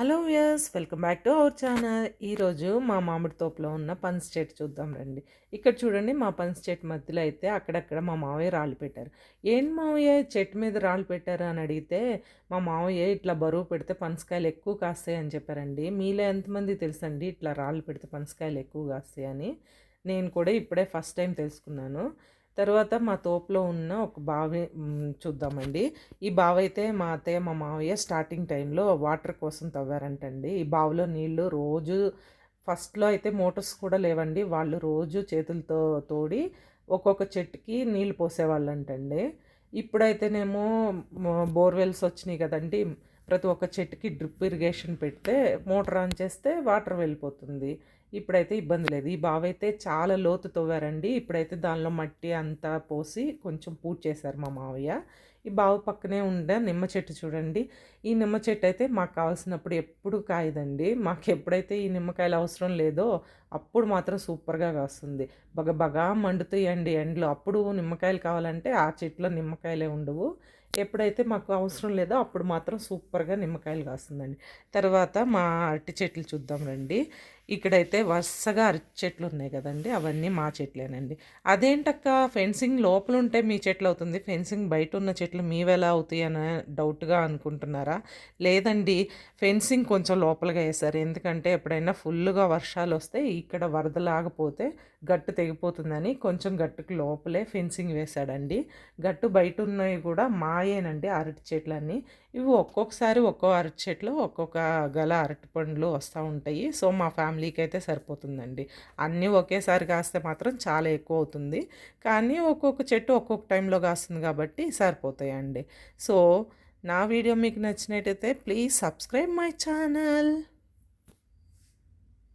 Hello viewers welcome back to our channel. ఈరోజు మా మామిడి తోపులో ఉన్న పన్స్ చెట్టు చూద్దాం రండి. ఇక్కడ చూడండి మా పన్స్ చెట్టు మధ్యలో అయితే అక్కడక్కడ మా మావయ్య రాళ్ళు పెట్టారు. ఏంటి మావయ్య చెట్టు మీద రాళ్ళు పెట్టారు? అని అడిగితే మా మావయ్య ఇట్లా బరువు పెడితే పనసకాయలు ఎక్కువ కాస్తాయి అని చెప్పారండి. మీలో ఎంతమంది తెలుసండి ఇట్లా రాళ్ళు పెడితే పనసకాయలు ఎక్కువ కాస్తాయి అని? నేను కూడా ఇప్పుడే ఫస్ట్ టైం తెలుసుకున్నాను. తర్వాత మా తోపులో ఉన్న ఒక బావి చూద్దామండి. ఈ బావి అయితే మా అత్తయ్య మా మావయ్య స్టార్టింగ్ టైంలో వాటర్ కోసం తవ్వారంటండి. ఈ బావిలో నీళ్ళు రోజు ఫస్ట్లో అయితే మోటార్స్ కూడా లేవండి. వాళ్ళు రోజు చేతులతో తోడి ఒక్కొక్క చెట్టుకి నీళ్ళు పోసేవాళ్ళంటండి. ఇప్పుడైతేనేమో బోర్వెల్స్ వచ్చినాయి కదండి. ప్రతి ఒక్క చెట్టుకి డ్రిప్ ఇరిగేషన్ పెడితే మోటార్ ఆన్ చేస్తే వాటర్ వెళ్ళిపోతుంది. ఇప్పుడైతే ఇబ్బంది లేదు. ఈ బావి అయితే చాలా లోతు తవ్వారండి. ఇప్పుడైతే దానిలో మట్టి అంతా పోసి కొంచెం పూజ చేశారు మా మావయ్య. ఈ బావి పక్కనే ఉండే నిమ్మ చెట్టు చూడండి. ఈ నిమ్మ చెట్టు అయితే మాకు కావాల్సినప్పుడు ఎప్పుడు కాయదండి. మాకు ఎప్పుడైతే ఈ నిమ్మకాయలు అవసరం లేదో అప్పుడు మాత్రం సూపర్గా కాస్తుంది. బగ బగా మండుతాయండి ఎండ్లు. అప్పుడు నిమ్మకాయలు కావాలంటే ఆ చెట్లో నిమ్మకాయలే ఉండవు. ఎప్పుడైతే మాకు అవసరం లేదో అప్పుడు మాత్రం సూపర్గా నిమ్మకాయలు కాస్తుందండి. తర్వాత మా అరటి చెట్లు చూద్దాం రండి. ఇక్కడైతే వరుసగా అరటి చెట్లు ఉన్నాయి కదండి అవన్నీ మా చెట్లేనండి. అదేంటక్క ఫెన్సింగ్ లోపల ఉంటే మీ చెట్లు అవుతుంది ఫెన్సింగ్ బయట ఉన్న చెట్లు మీవి ఎలా అవుతాయి అని డౌట్గా అనుకుంటున్నారా? లేదండి ఫెన్సింగ్ కొంచెం లోపలగా వేశారు. ఎందుకంటే ఎప్పుడైనా ఫుల్గా వర్షాలు వస్తే ఇక్కడ వరదలాగపోతే గట్టు తెగిపోతుందని కొంచెం గట్టుకు లోపలే ఫెన్సింగ్ వేశాడండి. గట్టు బయట ఉన్నవి కూడా మాయేనండి అరటి చెట్లన్నీ. ఇవి ఒక్కొక్కసారి ఒక్కో అరటి చెట్లు ఒక్కొక్క గల అరటి పండ్లు వస్తూ ఉంటాయి. సో మా ఫ్యామిలీ ఫ్యామిలీకి అయితే సరిపోతుందండి. అన్నీ ఒకేసారి కాస్తే మాత్రం చాలా ఎక్కువ అవుతుంది కానీ ఒక్కొక్క చెట్టు ఒక్కొక్క టైంలో కాస్తుంది కాబట్టి సరిపోతాయండి. సో నా వీడియో మీకు నచ్చినట్టయితే ప్లీజ్ సబ్స్క్రైబ్ మై ఛానల్.